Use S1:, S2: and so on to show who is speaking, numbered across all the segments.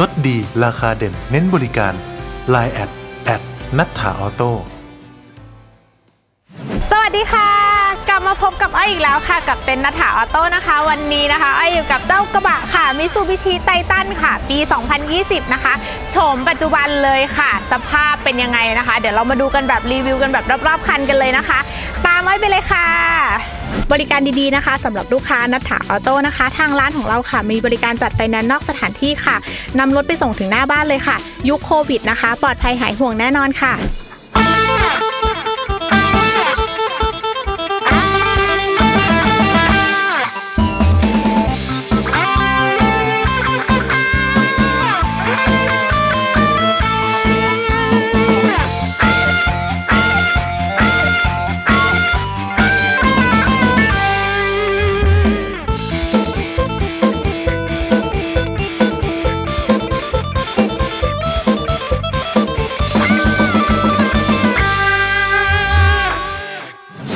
S1: ลดดีราคาเด่น เน้นบริการ Line แอดแอดนัทถาออโต้
S2: สวัสดีค่ะ มาพบกับอ้อยอีกแล้วค่ะกับเต็นนัฐาออโต้นะคะ วันนี้นะคะอ้อยอยู่กับเจ้ากระบะค่ะมิซูบิชิไททันค่ะ ปี 2020 นะคะโฉมปัจจุบันเลยค่ะ สภาพเป็นยังไงนะคะ เดี๋ยวเรามาดูกันแบบรีวิวกันแบบรอบๆคันกันเลยนะคะ ตามอ้อยไปเลยค่ะบริการดีๆนะคะสำหรับลูกค้านัฐาออโต้นะคะ ทางร้านของเราค่ะ มีบริการจัดไฟแนนซ์นอกสถานที่ค่ะนำรถไปส่งถึงหน้าบ้านเลยค่ะ ยุคโควิดนะคะ ปลอดภัยหายห่วงแน่นอนค่ะ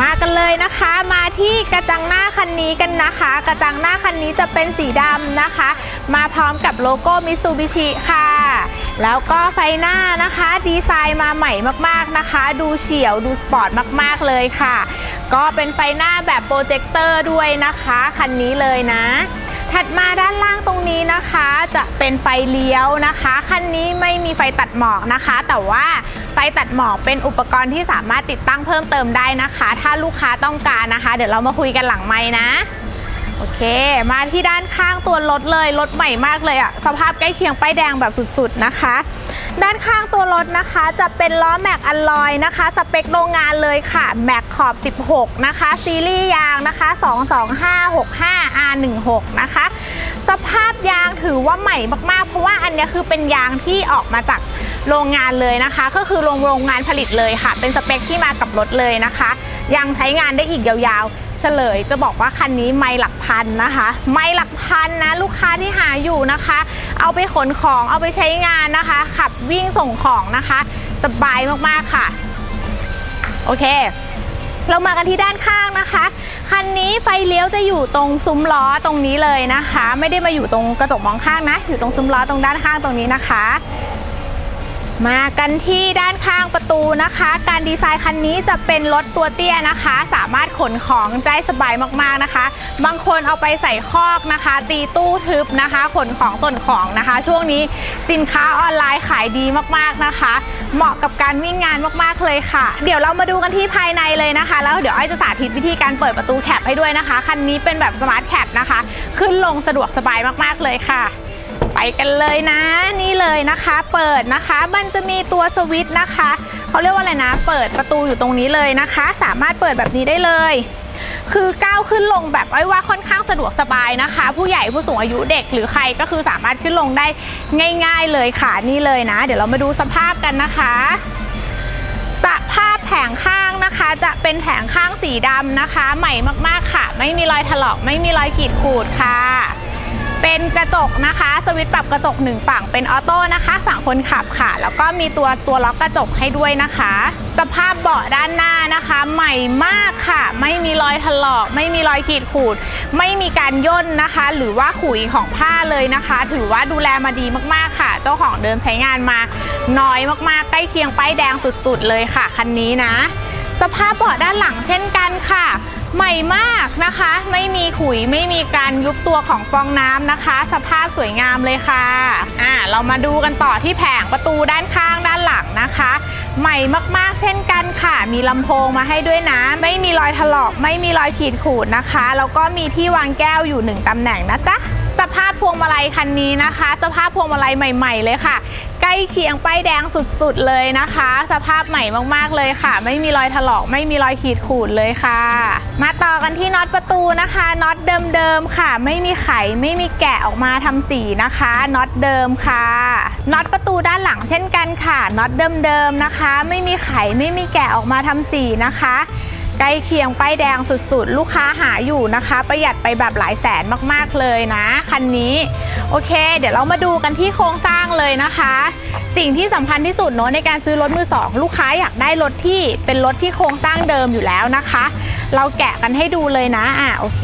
S2: มากันเลยนะคะมาที่กระจังหน้าคันนี้กันนะคะ กระจังหน้าคันนี้จะเป็นสีดำนะคะ มาพร้อมกับโลโก้มิ t ซูบิชิค่ะ แล้วก็ไฟหน้านะคะ ดีไซน์มาใหม่มากๆนะคะ ดูเฉียวดูสปอร์ตมากๆเลยค่ะ ก็เป็นไฟหน้าแบบโปรเจคเตอร์ด้วยนะคะ คันนี้เลยนะ ถัดมาด้านล่างตรงนี้นะคะจะเป็นไฟเลี้ยวนะคะคันนี้ไม่มีไฟตัดหมอกนะคะ แต่ว่าไฟตัดหมอกเป็นอุปกรณ์ที่สามารถติดตั้งเพิ่มเติมได้นะคะ ถ้าลูกค้าต้องการนะคะ เดี๋ยวเรามาคุยกันหลังไม้นะโอเค มาที่ด้านข้างตัวรถเลยรถใหม่มากเลยอะสภาพใกล้เคียงป้ายแดงแบบสุดๆนะคะ ด้านข้างตัวรถนะคะจะเป็นล้อแม็กอลลอยนะคะ สเปคโรงงานเลยค่ะแม็กขอบ 16 นะคะ ซีรีส์ยางนะคะ 22565 R16 นะคะ สภาพยางถือว่าใหม่มากๆ เพราะว่าอันนี้คือเป็นยางที่ออกมาจากโรงงานเลยนะคะ ก็คือโรงโรงงานผลิตเลยค่ะ เป็นสเปคที่มากับรถเลยนะคะ ยังใช้งานได้อีกยาวๆ เฉลยจะบอกว่าคันนี้ไม่หลักพันนะคะ ไม่หลักพันนะลูกค้าที่หาอยู่นะคะ เอาไปขนของเอาไปใช้งานนะคะ ขับวิ่งส่งของนะคะ สบายมากๆค่ะ โอเค เรามากันที่ด้านข้างนะคะคันนี้ไฟเลี้ยวจะอยู่ตรงซุ้มล้อตรงนี้เลยนะคะ ไม่ได้มาอยู่ตรงกระจกมองข้างนะ อยู่ตรงซุ้มล้อตรงด้านข้างตรงนี้นะคะ มากันที่ด้านข้างประตูนะคะ การดีไซน์คันนี้จะเป็นรถตัวเตี้ยนะคะ สามารถขนของได้สบายมากๆนะคะ บางคนเอาไปใส่คอกนะคะ ตีตู้ทึบนะคะ ขนของส่วนของนะคะ ช่วงนี้สินค้าออนไลน์ขายดีมากๆนะคะ เหมาะกับการวิ่งงานมากๆเลยค่ะ เดี๋ยวเรามาดูกันที่ภายในเลยนะคะ แล้วเดี๋ยวอ้อยจะสาธิตวิธีการเปิดประตูแคปให้ด้วยนะคะคันนี้เป็นแบบสมาร์ทแคปนะคะ ขึ้นลงสะดวกสบายมากๆเลยค่ะ ไปกันเลยนะ นี่เลยนะคะ เปิดนะคะ มันจะมีตัวสวิตช์นะคะเขาเรียกว่าอะไรนะ เปิดประตูอยู่ตรงนี้เลยนะคะ สามารถเปิดแบบนี้ได้เลย คือก้าวขึ้นลงแบบไอ้ว่าค่อนข้างสะดวกสบายนะคะ ผู้ใหญ่ผู้สูงอายุเด็กหรือใครก็คือสามารถขึ้นลงได้ง่าย ๆเลยค่ะนี่เลยนะ เดี๋ยวเรามาดูสภาพกันนะคะสภาพแผงข้างนะคะ จะเป็นแผงข้างสีดำนะคะ ใหม่มากๆค่ะ ไม่มีรอยถลอกไม่มีรอยขีดขูดค่ะ เป็นกระจกนะคะ สวิตช์ปรับกระจกหนึ่งฝั่งเป็นออโต้นะคะฝั่งคนขับค่ะ แล้วก็มีตัวตัวล็อกกระจกให้ด้วยนะคะ สภาพเบาะด้านหน้านะคะ ใหม่มากค่ะ ไม่มีรอยถลอก ไม่มีรอยขีดขูด ไม่มีการย่นนะคะ หรือว่าขุยของผ้าเลยนะคะ ถือว่าดูแลมาดีมากๆค่ะ เจ้าของเดิมใช้งานมาน้อยมากๆ ใกล้เคียงป้ายแดงสุดๆเลยค่ะคันนี้นะ สภาพเบาะด้านหลังเช่นกันค่ะ ใหม่มากนะคะ ไม่มีขุยไม่มีการยุบตัวของฟองน้ำนะคะ สภาพสวยงามเลยค่ะอ่าเรามาดูกันต่อที่แผงประตูด้านข้างด้านหลังนะคะ ใหม่มากๆเช่นกันค่ะ มีลำโพงมาให้ด้วยนะ ไม่มีรอยถลอก ไม่มีรอยขีดขูดนะคะ แล้วก็มีที่วางแก้วอยู่หนึ่งตำแหน่งนะจ๊ะ สภาพพวงมาลัยคันนี้นะคะ สภาพพวงมาลัยใหม่ ๆ เลยค่ะ ใกล้เคียงป้ายแดงสุดๆเลยนะคะ สภาพใหม่มากๆเลยค่ะ ไม่มีรอยถลอกไม่มีรอยขีดขูดเลยค่ะ มาต่อกันที่น็อตประตูนะคะน็อตเดิมๆค่ะ ไม่มีไขไม่มีแกะออกมาทำสีนะคะน็อตเดิมค่ะน็อตประตูด้านหลังเช่นกันค่ะน็อตเดิมๆนะคะ ไม่มีไขไม่มีแกะออกมาทำสีนะคะ ใกล้เคียงป้ายแดงสุดๆ ลูกค้าหาอยู่นะคะ ประหยัดไปแบบหลายแสนมากๆเลยนะคันนี้ โอเค เดี๋ยวเรามาดูกันที่โครงสร้างเลยนะคะ สิ่งที่สำคัญที่สุดเนอะในการซื้อรถมือสองลูกค้าอยากได้รถที่เป็นรถที่โครงสร้างเดิมอยู่แล้วนะคะ เราแกะกันให้ดูเลยนะอะโอเค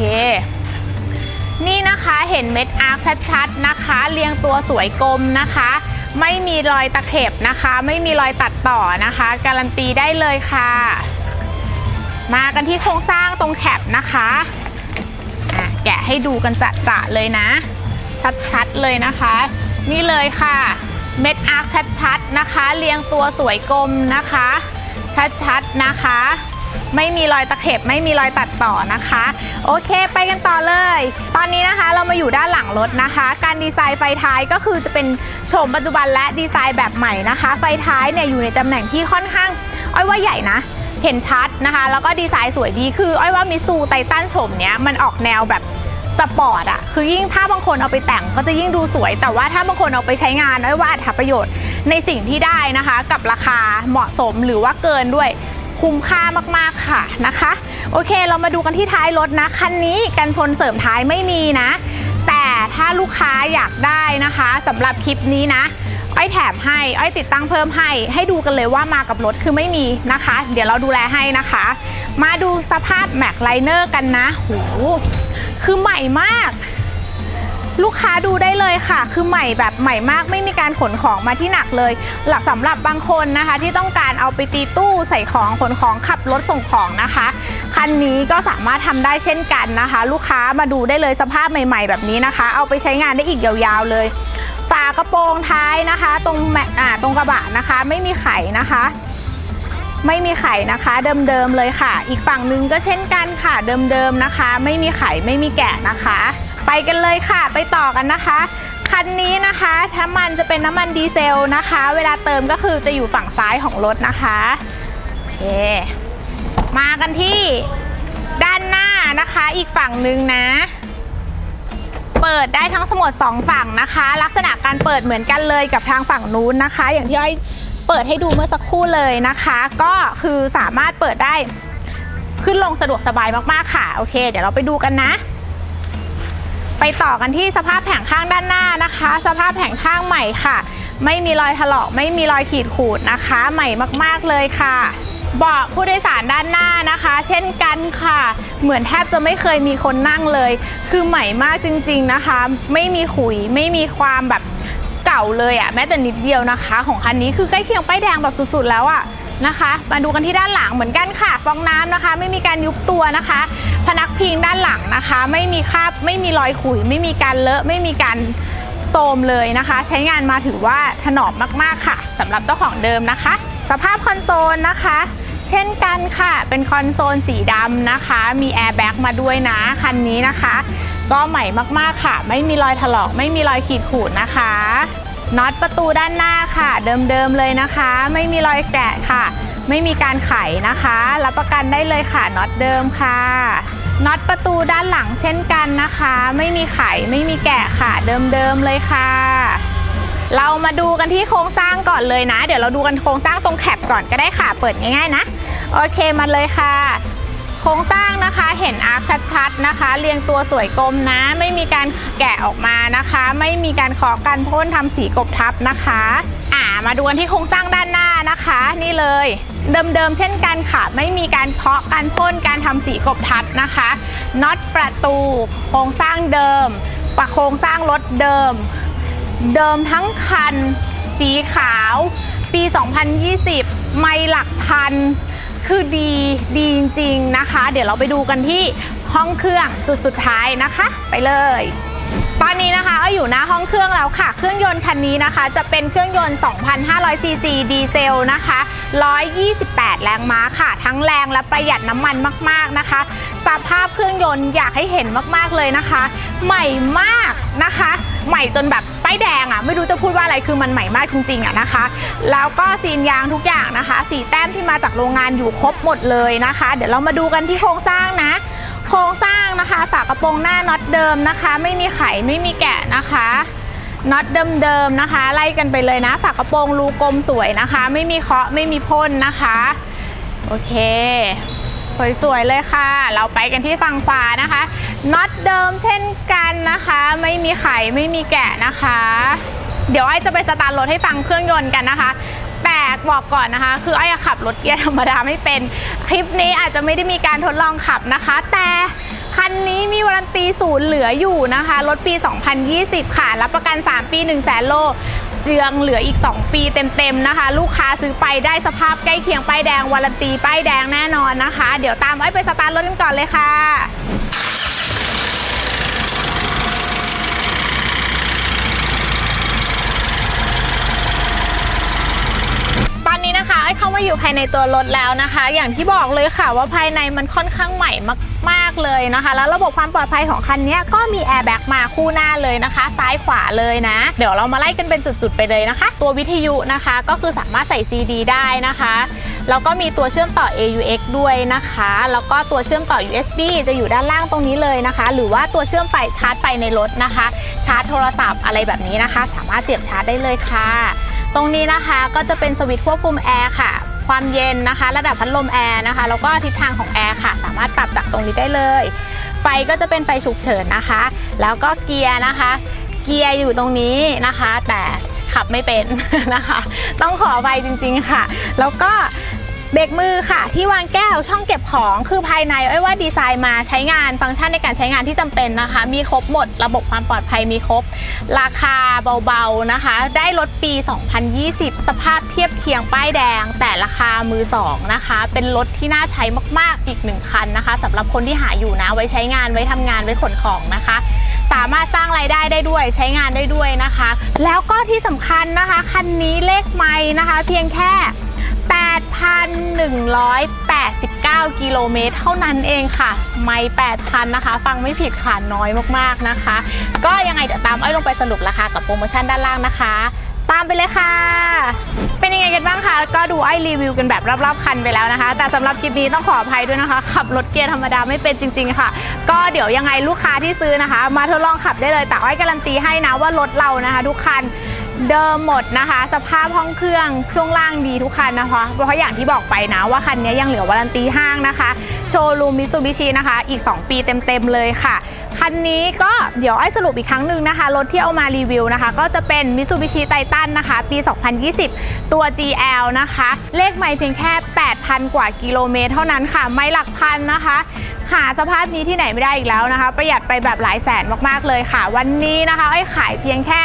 S2: นี่นะคะเห็นเม็ดอาร์คชัดๆนะคะ เรียงตัวสวยกลมนะคะ ไม่มีรอยตะเข็บนะคะ ไม่มีรอยตัดต่อนะคะ การันตีได้เลยค่ะ มากันที่โครงสร้างตรงแคปนะคะะแกะให้ดูกันจะๆเลยนะ ชัดๆเลยนะคะ นี่เลยค่ะเม็ดอาร์คชัดๆนะคะ เรียงตัวสวยกลมนะคะ ชัดๆนะคะ ไม่มีรอยตะเข็บไม่มีรอยตัดต่อนะคะ โอเคไปกันต่อเลย ตอนนี้นะคะเรามาอยู่ด้านหลังรถนะคะ การดีไซน์ไฟท้ายก็คือจะเป็นโฉมปัจจุบันและดีไซน์แบบใหม่นะคะ ไฟท้ายเนี่ยอยู่ในตำแหน่งที่ค่อนข้างอ้อยว่าใหญ่นะ เห็นชัดนะคะ แล้วก็ดีไซน์สวยดีคืออ้อยว่ามิซูไททันโฉมเนี้ยมันออกแนวแบบสปอร์ตอะคือยิ่งถ้าบางคนเอาไปแต่งก็จะยิ่งดูสวย แต่ว่าถ้าบางคนเอาไปใช้งานอ้อยว่าอัตประโยชน์ในสิ่งที่ได้นะคะ กับราคาเหมาะสมหรือว่าเกินด้วยคุ้มค่ามากๆค่ะนะคะ โอเคเรามาดูกันที่ท้ายรถนะคันนี้กันชนเสริมท้ายไม่มีนะ แต่ถ้าลูกค้าอยากได้นะคะสำหรับคลิปนี้นะ อ้อยแถมให้อ้อยติดตั้งเพิ่มให้ ให้ดูกันเลยว่ามากับรถคือไม่มีนะคะ เดี๋ยวเราดูแลให้นะคะ มาดูสภาพแม็กไลเนอร์กันนะโหคือใหม่มาก ลูกค้าดูได้เลยค่ะ คือใหม่แบบใหม่มากไม่มีการขนของมาที่หนักเลย หลักสำหรับบางคนนะคะ ที่ต้องการเอาไปตีตู้ใส่ของขนของขับรถส่งของนะคะคันนี้ก็สามารถทำได้เช่นกันนะคะ ลูกค้ามาดูได้เลยสภาพใหม่ ๆ แบบนี้นะคะ เอาไปใช้งานได้อีกยาวๆเลย ฝากระโปรงท้ายนะคะ ตรงแม็กอ่าตรงกระบะนะคะ ไม่มีไขนะคะ ไม่มีไข่นะคะ เดิมๆเลยค่ะ อีกฝั่งนึงก็เช่นกันค่ะ เดิมๆนะคะ ไม่มีไข่ไม่มีแกะนะคะ ไปกันเลยค่ะ ไปต่อกันนะคะคันนี้นะคะน้ำมันจะเป็นน้ำมันดีเซลนะคะ เวลาเติมก็คือจะอยู่ฝั่งซ้ายของรถนะคะโอเคมากันที่ด้านหน้านะคะ อีกฝั่งหนึ่งนะ เปิดได้ทั้งสมด2ฝั่งนะคะ ลักษณะการเปิดเหมือนกันเลยกับทางฝั่งนู้นนะคะ อย่างที่อ้อยเปิดให้ดูเมื่อสักครู่เลยนะคะ ก็คือสามารถเปิดได้ขึ้นลงสะดวกสบายมากๆค่ะ โอเค เดี๋ยวเราไปดูกันนะ ไปต่อกันที่สภาพแผงข้างด้านหน้านะคะ สภาพแผงข้างใหม่ค่ะ ไม่มีรอยถลอกไม่มีรอยขีดขูดนะคะ ใหม่มากๆเลยค่ะ เบาะผู้โดยสารด้านหน้านะคะ เช่นกันค่ะ เหมือนแทบจะไม่เคยมีคนนั่งเลย คือใหม่มากจริง ๆนะคะ ไม่มีขุยไม่มีความแบบเก่าเลยอะแม้แต่นิดเดียวนะคะ ของคันนี้คือใกล้เคียงป้ายแดงแบบสุดๆแล้วอะนะคะ มาดูกันที่ด้านหลังเหมือนกันค่ะ ฟองน้ำนะคะ ไม่มีการยุบตัวนะคะ พนักพิงด้านหลังนะคะ ไม่มีคราบไม่มีรอยขุย ไม่มีการเลอะไม่มีการโทมเลยนะคะ ใช้งานมาถือว่าถนอมมากๆค่ะสำหรับเจ้าของเดิมนะคะ สภาพคอนโซลนะคะ เช่นกันค่ะ เป็นคอนโซลสีดำนะคะ มีแอร์แบ็กมาด้วยนะ คันนี้นะคะ ก็ใหม่มากๆค่ะ ไม่มีรอยถลอก ไม่มีรอยขีดขูดนะคะน็อตประตูด้านหน้าค่ะ เดิมๆเลยนะคะ ไม่มีรอยแกะค่ะ ไม่มีการไขนะคะ รับประกันได้เลยค่ะน็อตเดิมค่ะน็อตประตูด้านหลังเช่นกันนะคะ ไม่มีไขไม่มีแกะค่ะ เดิมๆเลยค่ะ เรามาดูกันที่โครงสร้างก่อนเลยนะ เดี๋ยวเราดูกันโครงสร้างตรงแคปก่อนก็ได้ค่ะ เปิดง่ายๆนะ โอเคมาเลยค่ะ โครงสร้างนะคะเห็นอาร์คชัดๆนะคะ เรียงตัวสวยกลมนะ ไม่มีการแกะออกมานะคะ ไม่มีการเคาะกันพ่นทำสีกบทับนะคะอ่ามาดูกันที่โครงสร้างด้านหน้านะคะ นี่เลย เดิมๆเช่นกันค่ะ ไม่มีการเคาะการพ่นการทำสีกบทับนะคะน็อตประตู โครงสร้างเดิมประโครงสร้างรถเดิม เดิมทั้งคัน สีขาว ปี 2020 ไม่หลักพัน คือดีดีจริงๆนะคะ เดี๋ยวเราไปดูกันที่ห้องเครื่องจุดสุดท้ายนะคะ ไปเลยตอนนี้นะคะก็อยู่หน้าห้องเครื่องแล้วค่ะ เครื่องยนต์คันนี้นะคะ จะเป็นเครื่องยนต์ 2,500 ซีซีดีเซลนะคะ 128 แรงม้าค่ะ ทั้งแรงและประหยัดน้ำมันมากๆนะคะ สภาพเครื่องยนต์อยากให้เห็นมากๆเลยนะคะ ใหม่มากนะคะ ใหม่จนแบบ แดงอะ่ะไม่รู้จะพูดว่าอะไรคือมันใหม่มากจริงๆอะนะคะ แล้วก็ซีนยางทุกอย่างนะคะ สีแต้มที่มาจากโรงงานอยู่ครบหมดเลยนะคะ เดี๋ยวเรามาดูกันที่โครงสร้างนะ โครงสร้างนะคะฝากระโปรงหน้าน็อตเดิมนะคะ ไม่มีไขไม่มีแกะนะคะน็อตเดิมๆนะคะ ไล่กันไปเลยนะ ฝากระโปรงรูกลมสวยนะคะ ไม่มีเคาะไม่มีพ่นนะคะ โอเค สวยๆเลยค่ะ เราไปกันที่ฝั่งขวานะคะน็อตเดิมเช่นกันนะคะ ไม่มีไขไม่มีแกะนะคะ เดี๋ยวไอ้จะไปสตาร์ทรถให้ฟังเครื่องยนต์กันนะคะแต่บอกก่อนนะคะ คือไอ้อะขับรถเกียร์ธรรมดาไม่เป็น คลิปนี้อาจจะไม่ได้มีการทดลองขับนะคะ แต่คันนี้มีวารันตีศูนย์เหลืออยู่นะคะ รถปี 2020 ค่ะ รับประกัน 3 ปี 1 0 0 0 0แสนโล เจืองเหลืออีก 2 ปีเต็มๆนะคะ ลูกค้าซื้อไปได้สภาพใกล้เคียงป้ายแดงวารันตีป้ายแดงแน่นอนนะคะ เดี๋ยวตามไอ้ไปสตาร์ทรถกันก่อนเลยค่ะตอนนี้นะคะไอ้เข้ามาอยู่ภายในตัวรถแล้วนะคะ อย่างที่บอกเลยค่ะว่าภายในมันค่อนข้างใหม่ มาก ๆ เลยนะคะ แล้วระบบความปลอดภัยของคันนี้ก็มีแอร์แบ็กมาคู่หน้าเลยนะคะ ซ้ายขวาเลยนะ เดี๋ยวเรามาไล่กันเป็นจุด ๆ ไปเลยนะคะ ตัววิทยุนะคะก็คือสามารถใส่ CD ได้นะคะแล้วก็มีตัวเชื่อมต่อ AUX ด้วยนะคะ แล้วก็ตัวเชื่อมต่อ USB จะอยู่ด้านล่างตรงนี้เลยนะคะ หรือว่าตัวเชื่อมไฟชาร์จไฟในรถนะคะ ชาร์จโทรศัพท์อะไรแบบนี้นะคะ สามารถเสียบชาร์จได้เลยค่ะ ตรงนี้นะคะก็จะเป็นสวิตช์ควบคุมแอร์ค่ะ ความเย็นนะคะ ระดับพัดลมแอร์นะคะ แล้วก็ทิศทางของแอร์ค่ะ สามารถปรับจากตรงนี้ได้เลย ไฟก็จะเป็นไฟฉุกเฉินนะคะ แล้วก็เกียร์นะคะ เกียร์อยู่ตรงนี้นะคะ แต่ขับไม่เป็นนะคะ ต้องขอไปจริงๆค่ะ แล้วก็ เบรกมือค่ะ ที่วางแก้วช่องเก็บของคือภายในเอ้ว่าดีไซน์มาใช้งานฟังก์ชันในการใช้งานที่จำเป็นนะคะ มีครบหมดระบบความปลอดภัยมีครบ ราคาเบาๆนะคะ ได้รถปี 2020 สภาพเทียบเคียงป้ายแดง แต่ราคามือสองนะคะ เป็นรถที่น่าใช้มากๆอีกหนึ่งคันนะคะสำหรับคนที่หาอยู่นะ ไว้ใช้งานไว้ทำงานไว้ขนของนะคะ สามารถสร้างรายได้ได้ด้วยใช้งานได้ด้วยนะคะ แล้วก็ที่สำคัญนะคะคันนี้เลขไม้นะคะ เพียงแค่ 8,189 กิโลเมตรเท่านั้นเองค่ะ ไม่ 8,000 นะคะ ฟังไม่ผิดค่ะน้อยมากๆนะคะ ก็ยังไงเดี๋ยวตามอ้อยลงไปสรุปราคากับโปรโมชั่นด้านล่างนะคะ ตามไปเลยค่ะ เป็นยังไงกันบ้างคะก็ดูไอ้รีวิวกันแบบรอบๆคันไปแล้วนะคะ แต่สำหรับคลิปนี้ต้องขออภัยด้วยนะคะ ขับรถเกียร์ธรรมดาไม่เป็นจริง ๆ ค่ะ ก็เดี๋ยวยังไงลูกค้าที่ซื้อนะคะ มาทดลองขับได้เลยแต่อ้อยการันตีให้นะว่ารถเรานะคะ ทุกคัน เดิมหมดนะคะ สภาพห้องเครื่องช่วงล่างดีทุกคันนะคะ เพราะอย่างที่บอกไปนะว่าคันนี้ยังเหลือวารันตีห้างนะคะ โชว์รูมมิ t ซูบิชินะคะ อีก 2 ปีเต็ม ๆ เลยค่ะ คันนี้ก็เดี๋ยวไอ้สรุปอีกครั้งหนึ่งนะคะ รถที่เอามารีวิวนะคะ ก็จะเป็น Mitsubishi Titan นะคะ ปี 2020 ตัว GL นะคะ เลขไม่เพียงแค่ 8,000 กว่ากิโลเมตรเท่านั้นค่ะ ไม่หลักพันนะคะ หาสภาพนี้ที่ไหนไม่ได้อีกแล้วนะคะ ประหยัดไปแบบหลายแสนมากๆเลยค่ะ วันนี้นะคะไอ้ขายเพียงแค่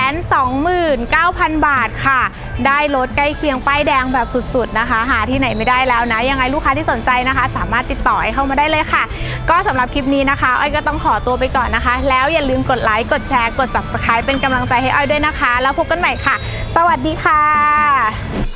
S2: 429,000 บาทค่ะ ได้รถใกล้เคียงป้ายแดงแบบสุดๆนะคะ หาที่ไหนไม่ได้แล้วนะ ยังไงลูกค้าที่สนใจนะคะ สามารถติดต่อให้เข้ามาได้เลยค่ะ ก็สำหรับคลิปนี้นะคะอ้อยก็ต้องขอตัวไปก่อนนะคะ แล้วอย่าลืมกดไลค์กดแชร์กด subscribe เป็นกำลังใจให้อ้อยด้วยนะคะ แล้วพบกันใหม่ค่ะ สวัสดีค่ะ